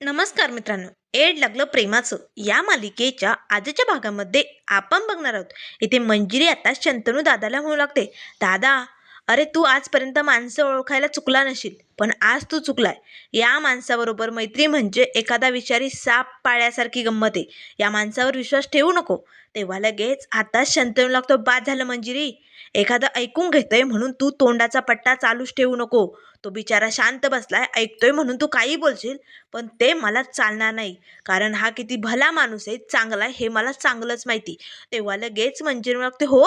नमस्कार मित्रांनो एड लागलं प्रेमाचं. या मालिकेच्या आजच्या भागामध्ये आपण बघणार आहोत. इथे मंजिरी आता शंतनू दादाला म्हणू लागते दादा अरे तू आजपर्यंत माणसं ओळखायला चुकला नशील पण आज तू चुकलाय. या माणसाबरोबर मैत्री म्हणजे एखादा विषारी साप पाळ्यासारखी गंमत आहे. या माणसावर विश्वास ठेवू नको. तेव्हा लगेच आता शंतनू लागतो बाद झालं मंजिरी. एखादं ऐकून घेतोय म्हणून तू तोंडाचा पट्टा चालूच ठेवू नको. तो बिचारा शांत बसलाय ऐकतोय म्हणून तू काही बोलशील पण ते मला चालणार नाही. कारण हा किती भला माणूस आहे चांगला आहे हे मला चांगलंच माहिती. तेव्हा लगेच मंजिरी लागते हो?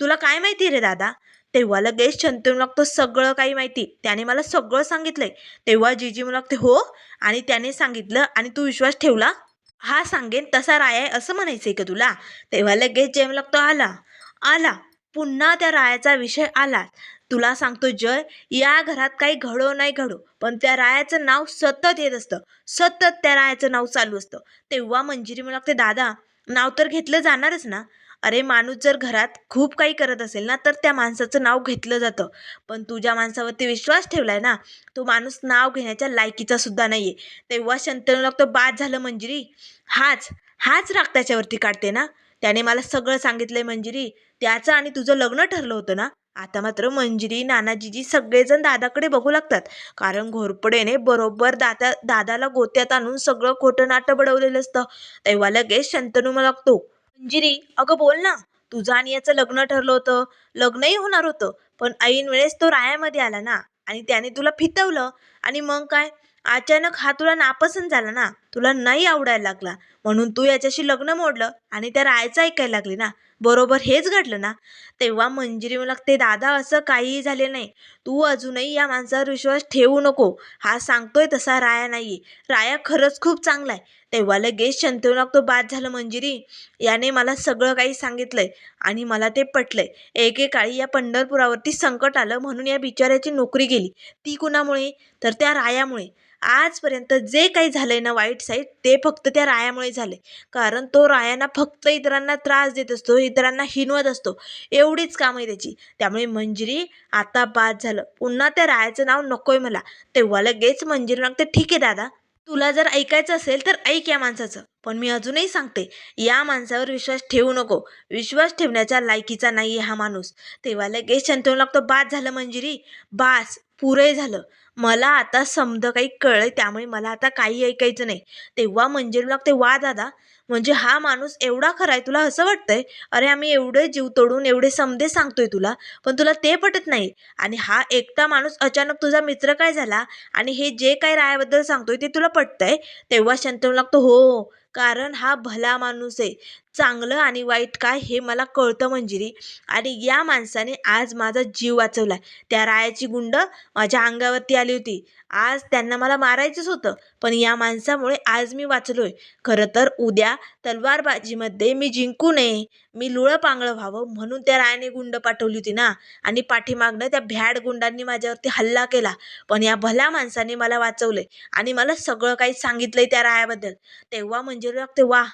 तुला काय माहिती रे दादा? तेव्हा लगेच शंतनू लागतो सगळं काही माहिती. त्याने मला सगळं सांगितलंय. तेव्हा जीजी मला लागते हो आणि त्याने सांगितलं आणि तू विश्वास ठेवला? हा सांगेन तसा राय आहे असं म्हणायचं आहे का तुला? तेव्हा लगेच जेम लागतो आला आला. पुन्हा त्या रायाचा विषय आला. तुला सांगतो जय या घरात काही घडो नाही घडो पण त्या रायाचं नाव सतत येत असतं. सतत त्या रायाचं नाव चालू असतं. तेव्हा मंजिरी मला लागते दादा नाव तर घेतलं जाणारच ना. अरे माणूस जर घरात खूप काही करत असेल ना तर त्या माणसाचं नाव घेतलं जातं. पण तू ज्या माणसावरती विश्वास ठेवलाय ना तो माणूस नाव घेण्याच्या लायकीचा सुद्धा नाहीये. तेव्हा शंतनू लागतो बाद झालं मंजिरी. हाच हाच राग त्याच्यावरती काढते ना. त्याने मला सगळं सांगितलंय मंजिरी. त्याचं आणि तुझं लग्न ठरलं होतं ना. आता मात्र मंजिरी नानाजीजी सगळेजण दादाकडे बघू लागतात. कारण घोरपडेने बरोबर दादा दादाला गोत्यात आणून सगळं खोटं नाटं बडवलेलं असतं. तेव्हा लगेच शंतनू मला लागतो मंजिरी अगं बोल ना. तुझं आणि याचं लग्न ठरलं होतं. लग्नही होणार होतं पण ऐन वेळेस तो रायामध्ये आला ना. आणि त्याने तुला फितवलं. आणि मग काय? अचानक हा तुला नापसंत झाला ना. तुला नाही आवडायला लागला. म्हणून तू याच्याशी लग्न मोडलं आणि त्या रायाचं ऐकायला लागली ना. बरोबर हेच घडलं ना. तेव्हा मंजिरी मला ते दादा असं काहीही झाले नाही. तू अजूनही या माणसावर विश्वास ठेवू नको. हा सांगतोय तसा राया नाही राया खरंच खूप चांगला आहे. तेव्हा लगेच शंतनू लागतो बाद झालं मंजिरी. याने मला सगळं काही सांगितलंय आणि मला ते पटलंय. एकेकाळी या पंढरपुरावरती संकट आलं म्हणून या बिचाऱ्याची नोकरी गेली. ती कुणामुळे? तर त्या रायामुळे. आजपर्यंत जे काही झालंय ना वाईट साईड ते फक्त त्या रायामुळे झाले कारण तो रायांना फक्त इतरांना त्रास देत असतो इतरांना हिनवत असतो. एवढीच काम आहे त्याची. त्यामुळे मंजिरी आता बाद झालं. पुन्हा त्या रायाचं नाव नकोय मला. तेव्हा लगेच मंजिरी लागते ठीक आहे दादा तुला जर ऐकायचं असेल तर ऐक या माणसाचं. पण मी अजूनही सांगते या माणसावर विश्वास ठेवू नको. विश्वास ठेवण्याच्या लायकीचा नाही हा माणूस. तेव्हा लगेच शंतनू लागतो बाद झालं मंजिरी. बास. पुरे झालं. मला आता समज काही कळलं त्यामुळे मला आता काही ऐकायचं नाही. तेव्हा मंजिरी लागते वा दादा. म्हणजे हा माणूस एवढा खरा आहे तुला असं वाटतंय? अरे आम्ही एवढे जीव तोडून एवढे समदे सांगतोय तुला पण तुला ते पटत नाही. आणि हा एकटा माणूस अचानक तुझा मित्र काय झाला? आणि हे जे काही रायाबद्दल सांगतोय ते तुला पटतंय? तेव्हा शंतनू लागतो हो कारण हा भला माणूस आहे. चांगलं आणि वाईट काय हे मला कळतं मंजिरी. आणि या माणसाने आज माझा जीव वाचवला. त्या रायाची गुंड माझ्या अंगावरती आली होती. आज त्यांना मला मारायचंच होतं. पण या माणसामुळे आज मी वाचलोय. खरं तर उद्या तलवारबाजीमध्ये मी जिंकू नये. मी लुळं पांगळं व्हावं म्हणून त्या रायाने गुंड पाठवली होती ना. आणि पाठीमागनं त्या भ्याड गुंडांनी माझ्यावरती हल्ला केला. पण या भल्या माणसाने मला वाचवले आणि मला सगळं काही सांगितलंय त्या रायाबद्दल. तेव्हा म्हणजे लागते वा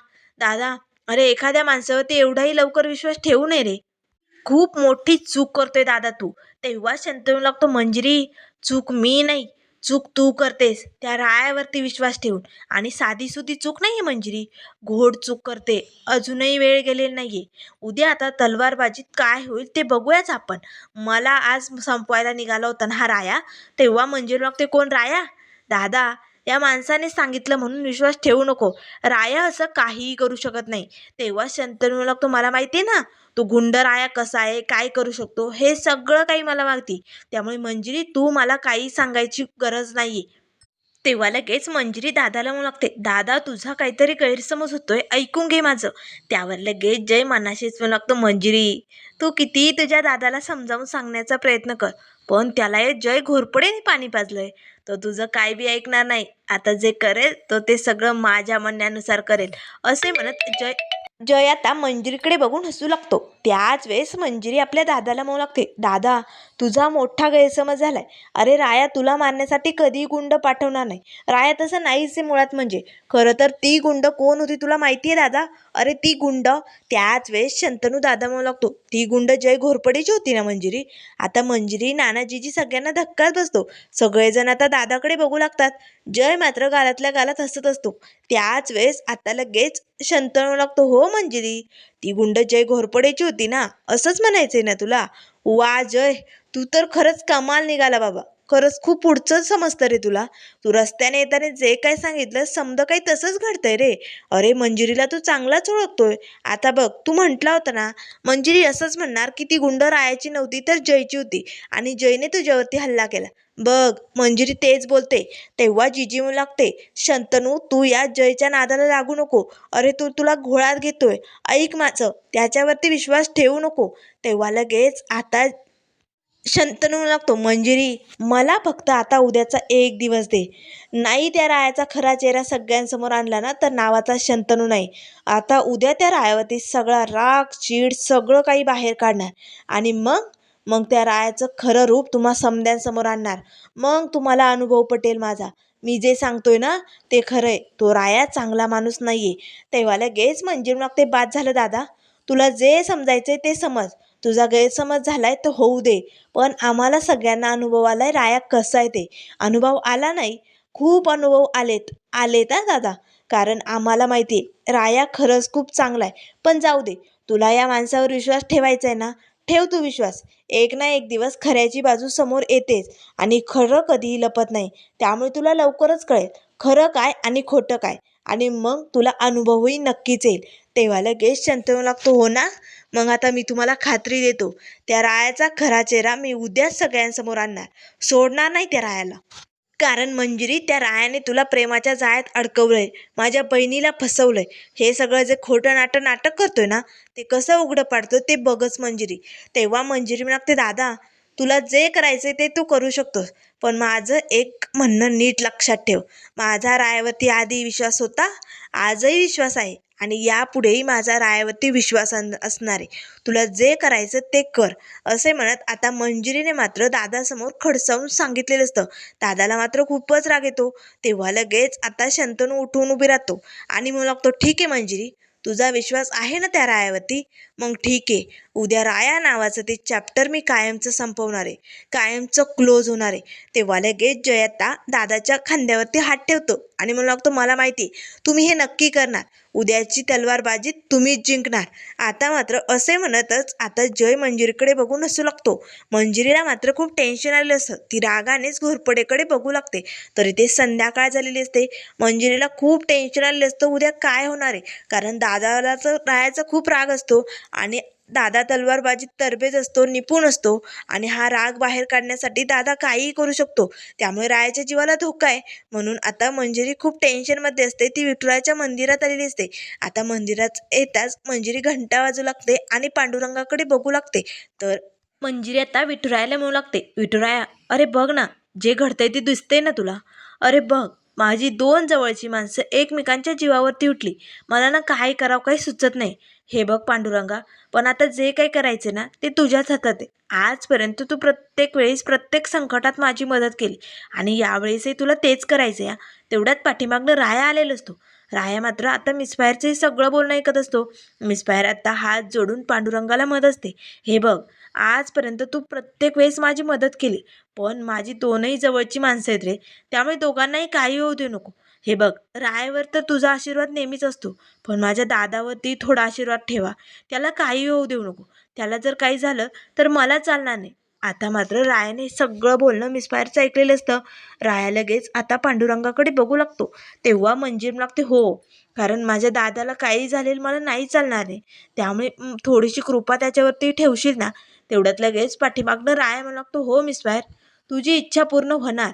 दादा अरे एखाद्या माणसावरती एवढाही लवकर विश्वास ठेवू नये रे. खूप मोठी चूक करतोय दादा तू. तेव्हा शंतनू लागतो मंजिरी चूक मी नाही. चूक तू करतेस त्या रायावरती विश्वास ठेवून. आणि साधीसुधी चूक नाही आहे मंजिरी. घोड चूक करते अजूनही वेळ गेलेली नाही आहे उद्या आता तलवारबाजीत काय होईल ते बघूयाच आपण. मला आज संपवायला निघाला होता ना हा राया तेव्हा मंजिरी लागते कोण राया? दादा या माणसाने सांगितलं म्हणून विश्वास ठेवू नको. राया असं काहीही करू शकत नाही. तेव्हा शंतनू लागतो मला माहिती आहे ना तो गुंड राया कसा आहे काय करू शकतो? हे सगळं काही मला माहिती. त्यामुळे मंजिरी तू मला काही सांगायची गरज नाही तेव्हा लगेच मंजिरी दादाला म्हणू लागते दादा तुझा काहीतरी गैरसमज होतोय ऐकून घे माझं. त्यावर लगेच जय मनाशीच म्हणू लागतो मंजिरी तू कितीही तुझ्या दादाला समजावून सांगण्याचा प्रयत्न कर पण त्याला हे जय घोरपडे पाणी पाजलंय. तो तुझं काय बी ऐकणार नाही. आता जे करेल तो ते सगळं माझ्या म्हणण्यानुसार करेल. असे म्हणत जय जय आता मंजिरीकडे बघून हसू लागतो. त्याच वेळेस मंजिरी आपल्या दादाला म्हणू लागते दादा तुझा मोठा गैरसमज झालाय. अरे राया तुला मारण्यासाठी कधीही गुंड पाठवणार नाही. राया तसं नाहीच आहे मुळात म्हणजे. खरं तर ती गुंड कोण होती तुला माहिती आहे दादा? अरे ती गुंड त्याच वेळेस शंतनू दादा म्हणू लागतो ती गुंड जय घोरपडेची होती ना मंजिरी? आता मंजिरी नानाजीजी सगळ्यांना धक्काच बसतो. सगळेजण आता दादाकडे बघू लागतात. जय मात्र गालातल्या गालात हसत असतो. त्याच वेळेस आता लगेच शंतनू लागतो हो मंजिरी ती गुंड जय घोरपडेची होती ना? असंच म्हणायचंय ना तुला? वा जय तू तर खरंच कमाल निघाला बाबा. खरंच खूप पुढचं समजतं रे तुला. तू रस्त्याने येताना जे काय सांगितलं समजा काही तसंच घडतंय रे. अरे मंजिरीला तू चांगलाच ओळखतोय. आता बघ तू म्हटला होता ना मंजिरी असंच म्हणणार की ती गुंड रायाची नव्हती तर जयची होती. आणि जयने तुझ्यावरती हल्ला केला. बघ मंजिरी तेच बोलते. तेव्हा जिजी म्हणू लागते. शंतनू तू या जयच्या नादाला लागू नको. अरे तू तुला घोळात घेतोय. ऐक माझं त्याच्यावरती विश्वास ठेवू नको. तेव्हा लगेच आता शंतनू लागतो मंजिरी मला फक्त आता उद्याचा एक दिवस दे. नाही त्या रायाचा खरा चेहरा सगळ्यांसमोर आणला ना तर नावाचा शंतनू नाही. आता उद्या त्या रायावरती सगळा राग चीड सगळं काही बाहेर काढणार. आणि मग? मग त्या रायाचं खरं रूप तुम्हा समद्यांसमोर आणणार. मग तुम्हाला अनुभव पटेल माझा. मी जे सांगतोय ना ते खरंय. तो राया चांगला माणूस नाहीये. तेव्हा लगेच मंजिरी लागते बाद झालं दादा. तुला जे समजायचंय ते समज. तुझा गैरसमज झालाय तर होऊ दे पण आम्हाला सगळ्यांना अनुभव आलाय राया कसा आहे ते. अनुभव आला नाही खूप अनुभव आलेत आलेत हा दादा. कारण आम्हाला माहिती आहे राया खरंच खूप चांगला आहे पण जाऊ दे तुला या माणसावर विश्वास ठेवायचा आहे ना ठेव तू विश्वास. एक ना एक दिवस खऱ्याची बाजू समोर येतेच आणि खरं कधीही लपत नाही. त्यामुळे तुला लवकरच कळेल खरं काय आणि खोटं काय. आणि मग तुला अनुभवही नक्कीच येईल. तेव्हा लगेच शंतनू लागतो हो ना? मग आता मी तुम्हाला खात्री देतो. त्या रायाचा खरा चेहरा मी उद्याच सगळ्यांसमोर आणणार. सोडणार नाही त्या रायाला. कारण मंजिरी त्या रायाने तुला प्रेमाच्या जाळ्यात अडकवलंय. माझ्या बहिणीला फसवलंय. हे सगळं जे खोटं नाटक नाटक करतोय ना ते कसं उघडं पाडतो ते बघच मंजिरी. तेव्हा मंजिरी म्हणते दादा तुला जे करायचं ते तू करू शकतोस पण माझं एक म्हणणं नीट लक्षात ठेव. माझा रायावरती आधी विश्वास होता आजही विश्वास आहे आणि यापुढेही माझा रायावरती विश्वास असणार आहे. तुला जे करायचं ते कर असे म्हणत आता मंजिरीने मात्र दादासमोर खडसावून सांगितलेलं असतं. दादाला मात्र खूपच राग येतो. तेव्हा लगेच आता शंतनू उठून उभी राहतो आणि म्हणू लागतो ठीक आहे मंजिरी तुझा विश्वास आहे ना त्या रायावरती? मग ठीक आहे. उद्या राया नावाचं ते चॅप्टर मी कायमचं संपवणार आहे. कायमचं क्लोज होणार आहे. तेव्हा लगेच जयता दादाच्या खांद्यावरती हात ठेवतो आणि म्हणू लागतो मला माहिती आहे तुम्ही हे नक्की करणार. उद्याची तलवारबाजी तुम्हीच जिंकणार. आता मात्र असे म्हणतच आता जय मंजिरीकडे बघून नसू लागतो. मंजिरीला मात्र खूप टेन्शन आलेलं असतं. ती रागानेच घोरपडेकडे बघू लागते. तरी ते संध्याकाळ झालेली असते. मंजिरीला खूप टेन्शन आलेलं असतं. उद्या काय होणार आहे? कारण दादाला तर रायाचा खूप राग असतो आणि दादा तलवारबाजीत तरबेज असतो निपुण असतो आणि हा राग बाहेर काढण्यासाठी दादा काहीही करू शकतो. त्यामुळे रायाच्या जीवाला धोका आहे. म्हणून आता मंजिरी खूप टेन्शनमध्ये असते. ती विठुराच्या मंदिरात आलेली असते. आता मंदिरात येताच मंजिरी घंटा वाजू लागते आणि पांडुरंगाकडे बघू लागते. तर मंजिरी आता विठुरायाला म्हणू लागते विठुराया अरे बघ ना जे घडतंय ते दिसतंय ना तुला. अरे बघ माझी दोन जवळची माणसं एकमेकांच्या जीवावरती उठली. मला ना काय करावं काही सुचत नाही. हे बघ पांडुरंगा पण आता जे काही करायचं ना ते तुझ्याच हातात आहे. आजपर्यंत तू प्रत्येक वेळेस प्रत्येक संकटात माझी मदत केली आणि यावेळेसही तुला तेच करायचं या तेवढ्यात पाठीमागनं राया आलेला असतो राया मात्र आता मिसफायरचे सगळं बोलणं ऐकत असतो. मिसफायर आता हात जोडून पांडुरंगाला मदत असते. हे बघ आजपर्यंत तू प्रत्येक वेळेस माझी मदत केली पण माझी दोनही जवळची माणसं आहेत रे. त्यामुळे दोघांनाही काही होऊ देऊ नको. हे बघ रायावर तर तुझा आशीर्वाद नेहमीच असतो पण माझ्या दादावरती थोडा आशीर्वाद ठेवा. त्याला काही होऊ देऊ नको. त्याला जर काही झालं तर मला चालणार नाही. आता मात्र रायाने सगळं बोलणं मिसफायरचं ऐकलेलं असतं. राया लगेच आता पांडुरंगाकडे बघू लागतो. तेव्हा मंजिर लागते हो कारण माझ्या दादाला काही झालेलं मला नाही चालणार आहे. त्यामुळे थोडीशी कृपा त्याच्यावरती ठेवशील ना? तेवढ्यात लगेच पाठीमागनं राया म्हणू लागतो हो मिसफायर तुझी इच्छा पूर्ण होणार.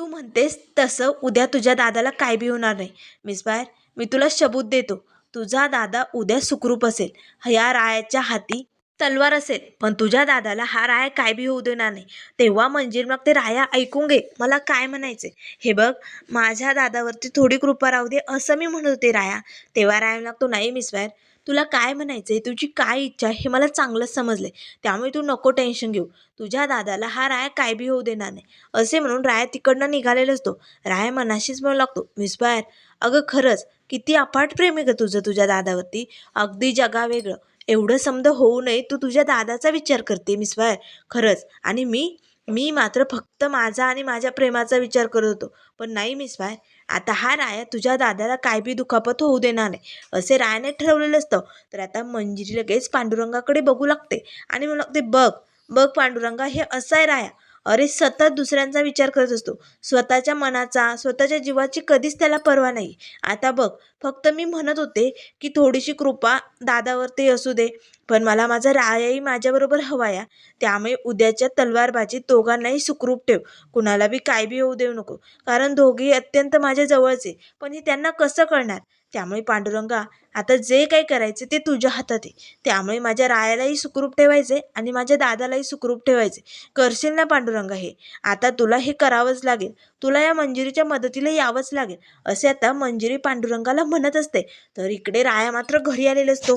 तू म्हणतेस तसं उद्या तुझ्या दादाला काय बी होणार नाही. मिसफायर मी तुला शबूत देतो. तुझा दादा उद्या सुखरूप असेल. या रायाच्या हाती तलवार असेल. पण तुझ्या दादाला हा राया काय बी होऊ देणार नाही. तेव्हा मंजिर मग ते राया ऐकून घे. मला काय म्हणायचे हे बघ माझ्या दादावरती थोडी कृपा राहू दे असं मी म्हणत होते राया. तेव्हा राया लागतो नाही मिसवायर तुला काय म्हणायचं आहे तुझी काय इच्छा आहे हे मला चांगलंच समजलंय. त्यामुळे तू नको टेन्शन घेऊ. तुझ्या दादाला हा राया काय बी होऊ देणार नाही. असे म्हणून राया तिकडनं निघालेला असतो. राया मनाशीच म्हणू लागतो. मिसबायर अगं खरंच किती अफाट प्रेम आहे ग तुझं तुझ्या दादावरती. अगदी जगावेगळं एवढं समद होऊ नये तू तुझ्या दादाचा विचार करते मिसवाय खरंच. आणि मी मी मात्र फक्त माझा आणि माझ्या प्रेमाचा विचार करत होतो. पण नाही मिसवाय आता हा राया तुझ्या दादाला काय बी दुखापत होऊ देणार नाही. असे रायाने ठरवलेलं असतं. तर आता मंजिरी लगेच पांडुरंगाकडे बघू लागते. आणि म्हणू लागते बघ बघ पांडुरंगा हे असं आहे राया. अरे सतत दुसऱ्यांचा विचार करत असतो. स्वतःच्या मनाचा स्वतःच्या जीवाची कधीच त्याला पर्वा नाही. आता बघ फक्त मी म्हणत होते की थोडीशी कृपा दादावरती असू दे पण मला माझा रायाही माझ्याबरोबर हवा या त्यामुळे उद्याच्या तलवारबाजीत दोघांनाही सुखरूप ठेव. कुणाला बी काय बी होऊ देऊ नको. कारण दोघेही अत्यंत माझ्या जवळचे पण हे त्यांना कसं कळणार? त्यामुळे पांडुरंगा आता जे काही करायचे ते तुझ्या हातात आहे. त्यामुळे माझ्या रायालाही सुखरूप ठेवायचे आणि माझ्या दादालाही सुखरूप ठेवायचे करशील ना पांडुरंगा हे? आता तुला हे करावंच लागेल. तुला या मंजिरीच्या मदतीला यावंच लागेल. असे आता मंजिरी पांडुरंगाला म्हणत असते. तर इकडे राया मात्र घरी आलेला असतो.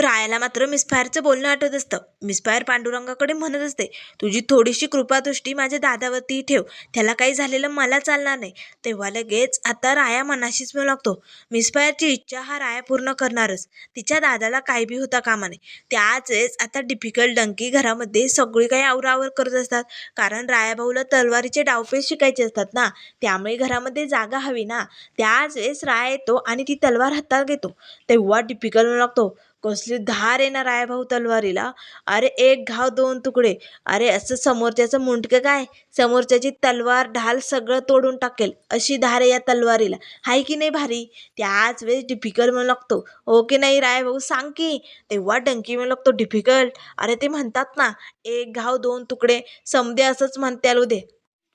रायाला मात्र मिसफायरचं बोलणं आठवत असतं. मिसफायर पांडुरंगाकडे म्हणत असते तुझी थोडीशी कृपादृष्टी माझ्या दादावरती ठेव. त्याला काही झालेलं मला चालणार नाही. तेव्हा लगेच आता राया मनाशीच मिळू लागतो मिसफायरची इच्छा हा राया पूर्ण करणारच. तिच्या दादाला काही बी होता कामा नये. त्याच वेळेस आता डिफिकल्ट डंकी घरामध्ये सगळी काही आवरावर करत असतात. कारण रायाभाऊला तलवारीचे डावपेच शिकायचे असतात ना त्यामुळे घरामध्ये जागा हवी ना. त्याच वेळेस राया येतो आणि ती तलवार हातात घेतो. तेव्हा डिफिकल्ट म्हणू लागतो कसली धार येणार आहे भाऊ तलवारीला? अरे एक घाव दोन तुकडे. अरे असं समोरच्याचं मुंडकं काय? समोरच्याची तलवार ढाल सगळं तोडून टाकेल अशी धार आहे या तलवारीला. हाय की नाही भारी? त्याच वेळेस डिफिकल्ट म्हणू लागतो. हो की नाही राय भाऊ? सांग की. तेव्हा डंकी म्हणू लागतो डिफिकल्ट अरे ते म्हणतात ना एक घाव दोन तुकडे. समदे असंच म्हणत्याल उदे.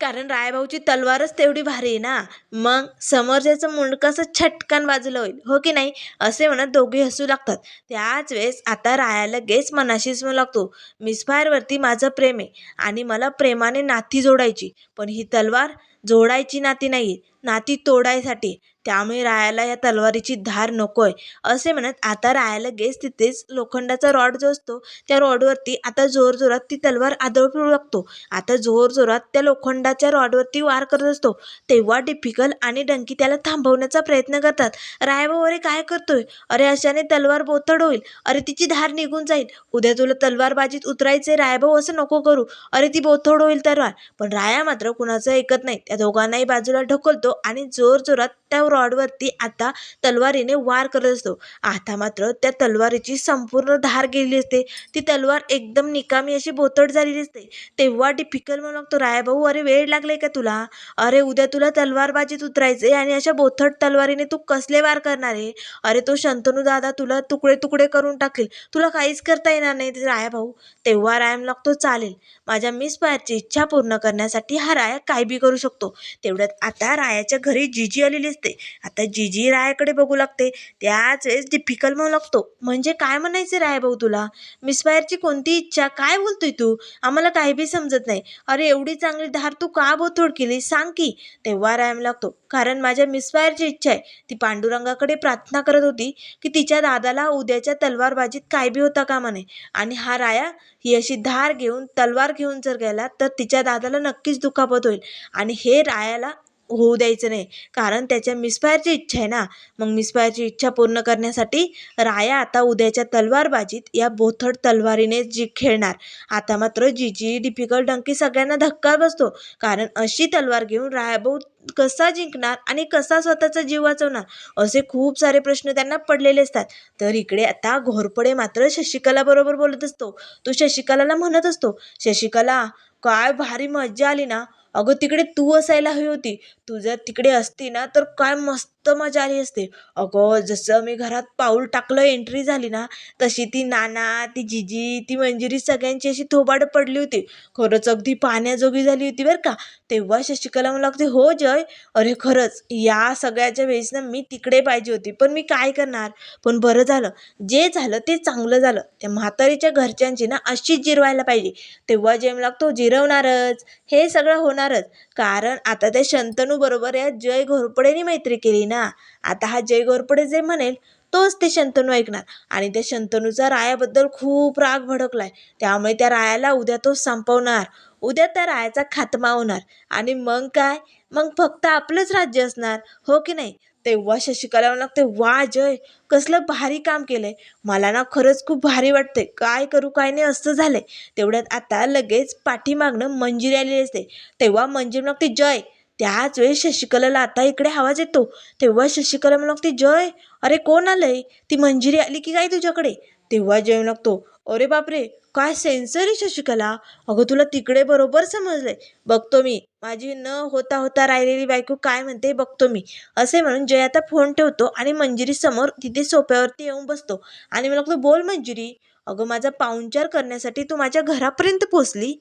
कारण रायभाऊची तलवारच तेवढी भारी आहे ना. मग समोरच्याचं मुंडकं असं छटकन बाजूला होईल हो की नाही? असे म्हणत दोघे हसू लागतात. त्याच वेळेस आता रायाला गेस मनाशीच म्हणू लागतो. मिसफायरवरती माझं प्रेम आहे आणि मला प्रेमाने नाती जोडायची. पण ही तलवार जोडायची नाती नाही नाती तोडायसाठी. त्यामुळे रायाला या तलवारीची धार नको आहे असे म्हणत आता रायाला गेस तिथेच लोखंडाचा रॉड जो असतो त्या रॉडवरती आता जोरजोरात ती तलवार आदळ लागतो. आता जोरजोरात त्या लोखंडाच्या रॉडवरती वार करत असतो. तेव्हा डिफिकल आणि डंकी त्याला थांबवण्याचा प्रयत्न करतात. रायभाऊ अरे काय करतोय? अरे अशाने तलवार बोथड होईल. अरे तिची धार निघून जाईल. उद्या तुला तलवारबाजीत उतरायचे रायभाऊ असं नको करू. अरे ती बोथड होईल तलवार पण राया मात्र कुणाचं ऐकत नाही. त्या दोघांनाही बाजूला ढकलतो आणि जोरजोरात त्या रॉडवरती आता तलवारीने वार करत असतो. आता मात्र त्या तलवारीची संपूर्ण धार गेलेली असते. ती तलवार एकदम निकामी अशी बोथट झालेली असते. तेव्हा डिफिकल म्हणू लागतो रायभाऊ अरे वेळ लागलाय का तुला? अरे उद्या तुला तलवारबाजीत उतरायचे आणि अशा बोथट तलवारीने तू कसले वार करणार आहे? अरे तो शंतनू दादा तुला तुकडे तुकडे करून टाकेल. तुला काहीच करता येणार नाही राया भाऊ. तेव्हा रायम लागतो चालेल. माझ्या मिस पायरची इच्छा पूर्ण करण्यासाठी हा राया काय बी करू शकतो? तेवढ्यात आता रायाच्या घरी जिजी आलेली असते. आता जी जी रायाकडे बघू लागते त्याच वेळेस डिफिकल म्हणू लागतो. म्हणजे काय म्हणायचं राया भाऊ तुला? मिस फायरची कोणती इच्छा? काय बोलतोय तू? आम्हाला काही बी समजत नाही. अरे एवढी चांगली धार तू का बोथोड केली? सांग की. तेव्हा रायम लागतो. कारण माझ्या मिसफायरची इच्छा आहे. ती पांडुरंगाकडे प्रार्थना करत होती की तिच्या दादाला उद्याच्या तलवारबाजीत काय बी होता कामा नये. आणि हा राया ही अशी धार घेऊन तलवार घेऊन जर गेला तर तिच्या दादाला नक्कीच दुखापत होईल. आणि हे रायाला होऊ द्यायचं नाही. कारण त्याच्या मिसफायरची इच्छा आहे ना. मग मिसफायरची इच्छा पूर्ण करण्यासाठी राया आता उद्याच्या तलवारबाजीत या बोथड तलवारीने जी खेळणार. आता मात्र जीची डिफिकल्ट डंकी सगळ्यांना धक्का बसतो. कारण अशी तलवार घेऊन रायाभाऊ कसा जिंकणार आणि कसा स्वतःचा जीव वाचवणार? असे खूप सारे प्रश्न त्यांना पडलेले असतात. तर इकडे आता घोरपडे मात्र शशिकला बरोबर बोलत असतो. तो शशिकलाला म्हणत असतो शशिकला काय भारी मज्जा आली ना. अगं तिकडे तू असायला हवी होती. तू जर तिकडे असती ना तर काय मस्त मजा आली असते. अगं जसं मी घरात पाऊल टाकलं एंट्री झाली ना तशी ती नाना ती जिजी ती मंजिरी सगळ्यांची अशी थोबाड पडली होती. खरंच अगदी पाण्याजोगी झाली होती बरं का. तेव्हा शशिकला मला लागते हो जय. अरे खरंच या सगळ्याच्या वेळेस ना मी तिकडे पाहिजे होती. पण मी काय करणार? पण बरं झालं. जे झालं ते चांगलं झालं. त्या म्हातारीच्या घरच्यांची ना अशीच जिरवायला पाहिजे. तेव्हा जेम लागतो जिरवणारच. हे सगळं होणारच. कारण आता त्या शंतनू बरोबर या जय घोरपडेने मैत्री केली ना. आता हा जय घोरपडे जे म्हणेल तोच ते शंतनू ऐकणार. आणि त्या शंतनूचा रायाबद्दल खूप राग भडकलाय. त्यामुळे त्या रायाला उद्या तो संपवणार. उद्या त्या रायाचा खात्मा होणार. आणि मग काय? मग फक्त आपलंच राज्य असणार. हो की नाही? तेव्हा शशिकला म्हणू लागते वा जय कसलं भारी काम केलंय. मला ना खरंच खूप भारी वाटते काय करू काय नाही असं झालंय. तेवढ्यात आता लगेच पाठीमागणं मंजिरी आलेली असते. तेव्हा मंजिरी म्हणू लागते जय. त्याच वेळी शशिकलाला आता इकडे आवाज येतो. तेव्हा शशिकला म्हणू लागते जय. अरे कोण आलंय? ती मंजिरी आली की काय तुझ्याकडे? तेव्हा जय लागतो अरे बापरे काय सेन्सर आहे शशिकला? अगं तुला तिकडे बरोबर समजलंय. बघतो मी. माझी न होता होता राहिलेली बायको काय म्हणते बघतो मी. असे म्हणून जय आता फोन ठेवतो आणि मंजिरी समोर तिथे सोप्यावरती येऊन बसतो. आणि मला लागतो बोल मंजिरी. अगं माझा पाहुणचार करण्यासाठी तू माझ्या घरापर्यंत पोचली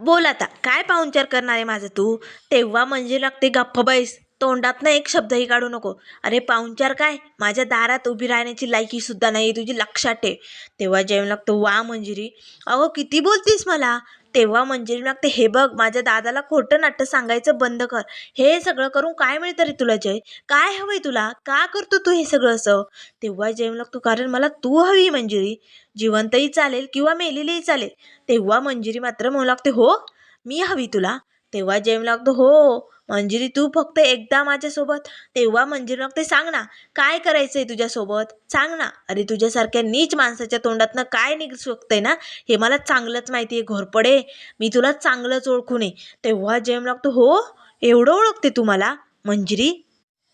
बोल आता. काय पाहुणचार करणार आहे माझं तू? तेव्हा मंजिरी लागते गप्प बैस. तोंडातनं एक शब्दही काढू नको. अरे पाहुणचार काय? माझ्या दारात उभी राहण्याची लायकी सुद्धा नाही तुझी लक्षात ठेव. तेव्हा जेवण लागतो. वा मंजिरी. अहो किती बोलतीस मला? तेव्हा मंजिरी लागते हे बघ माझ्या दादाला खोटं नाट्य सांगायचं बंद कर. हे सगळं करून काय मिळतं रे तुला जय? काय हवंय तुला? का करतो तू हे सगळं असं? तेव्हा जेवण लागतो कारण मला तू हवी मंजिरी. जिवंतही चालेल किंवा मेलेलीही चालेल. तेव्हा मंजिरी मात्र म्हणू लागते हो मी हवी तुला. तेव्हा जेवण लागतो हो. हो. मंजिरी तू फक्त एकदा माझ्यासोबत. तेव्हा मंजिरी लागते सांग ना काय करायचं आहे तुझ्यासोबत? सांग ना. अरे तुझ्यासारख्या नीच माणसाच्या तोंडातनं काय निघू शकतंय ना? हे मला चांगलंच माहिती आहे घोरपडे. मी तुला चांगलंच ओळखून नये. तेव्हा जेम लागतो हो एवढं ओळखते तू मला? मंजिरी.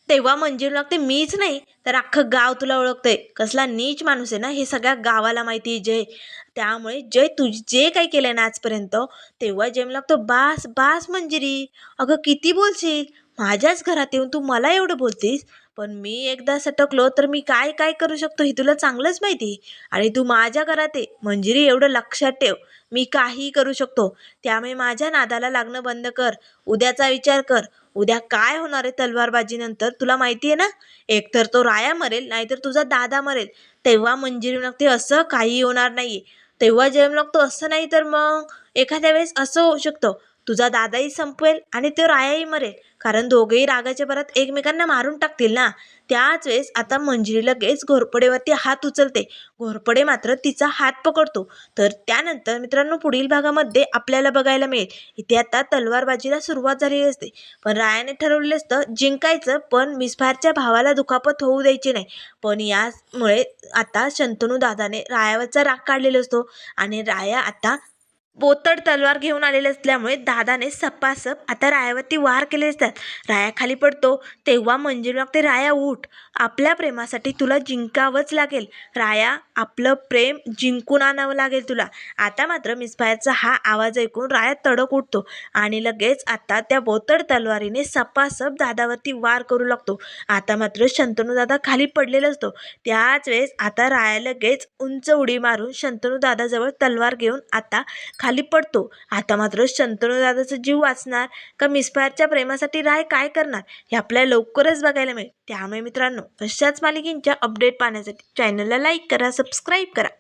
तेव्हा मंजिरी लागते मीच नाही तर अख्खं गाव तुला ओळखतंय. कसला नीच माणूस आहे ना हे सगळ्या गावाला माहिती आहे जय. त्यामुळे जय तुझ जे काही केलं ना आजपर्यंत तेव्हा जेम लागतो बास बास मंजिरी. अगं किती बोलशील? माझ्याच घरात येऊन तू मला एवढं बोलतीस? पण मी एकदा सटकलो तर मी काय काय करू शकतो हे तुला चांगलंच माहिती आणि तू माझ्या घरात आहे मंजिरी एवढं लक्षात ठेव. मी काहीही करू शकतो. त्यामुळे माझ्या नादाला लागणं बंद कर. उद्याचा विचार कर. उद्या काय होणार आहे तलवारबाजीनंतर तुला माहिती आहे ना? एकतर तो राया मरेल नाहीतर तुझा दादा मरेल. तेव्हा मंजिरी लागते असं काही होणार नाही. तेव्हा जेम लागतो असं नाही तर मग एखाद्या वेळेस असं होऊ शकतं. तुझा दादाही संपवेल आणि तो रायाही मरेल. कारण दोघेही रागाच्या भरात एकमेकांना मारून टाकतील ना? त्याच वेळेस आता मंजिरी लगेच घोरपडेवरती हात उचलते. घोरपडे मात्र तिचा हात पकडतो. तर त्यानंतर मित्रांनो पुढील भागामध्ये आपल्याला बघायला मिळेल. इथे आता तलवारबाजीला सुरुवात झालेली असते. पण रायाने ठरवलेलं असतं जिंकायचं पण मिसफायरच्या भावाला दुखापत होऊ द्यायची नाही. पण यामुळे आता शंतनू दादाने रायावरचा राग काढलेला असतो. आणि राया आता बोतड तलवार घेऊन आलेले असल्यामुळे दादाने सपासप आता रायावरती वार केले असतात. राया खाली पडतो तेव्हा मंजिरी लागते राया उठ. आपल्या प्रेमासाठी तुला जिंकावंच लागेल. राया आपलं प्रेम जिंकून आणावं लागेल तुला. आता मात्र मिसफायरचा हा आवाज ऐकून राया तडक उठतो आणि लगेच आता त्या बोतड तलवारीने सपासप दादावरती वार करू लागतो. आता मात्र शंतनू दादा खाली पडलेला असतो. त्याच वेळेस आता राया लगेच उंच उडी मारून शंतनू दादाजवळ तलवार घेऊन आता खाली खाली पडतो. आता मात्र शंतनूदादाचा जीव वाचणार का मिसफायरच्या प्रेमासाठी राय काय करणार हे आपल्याला लवकरच बघायला मिळेल. त्यामुळे मित्रांनो अशाच मालिकेंच्या अपडेट पाहण्यासाठी चॅनलला लाईक करा सबस्क्राईब करा.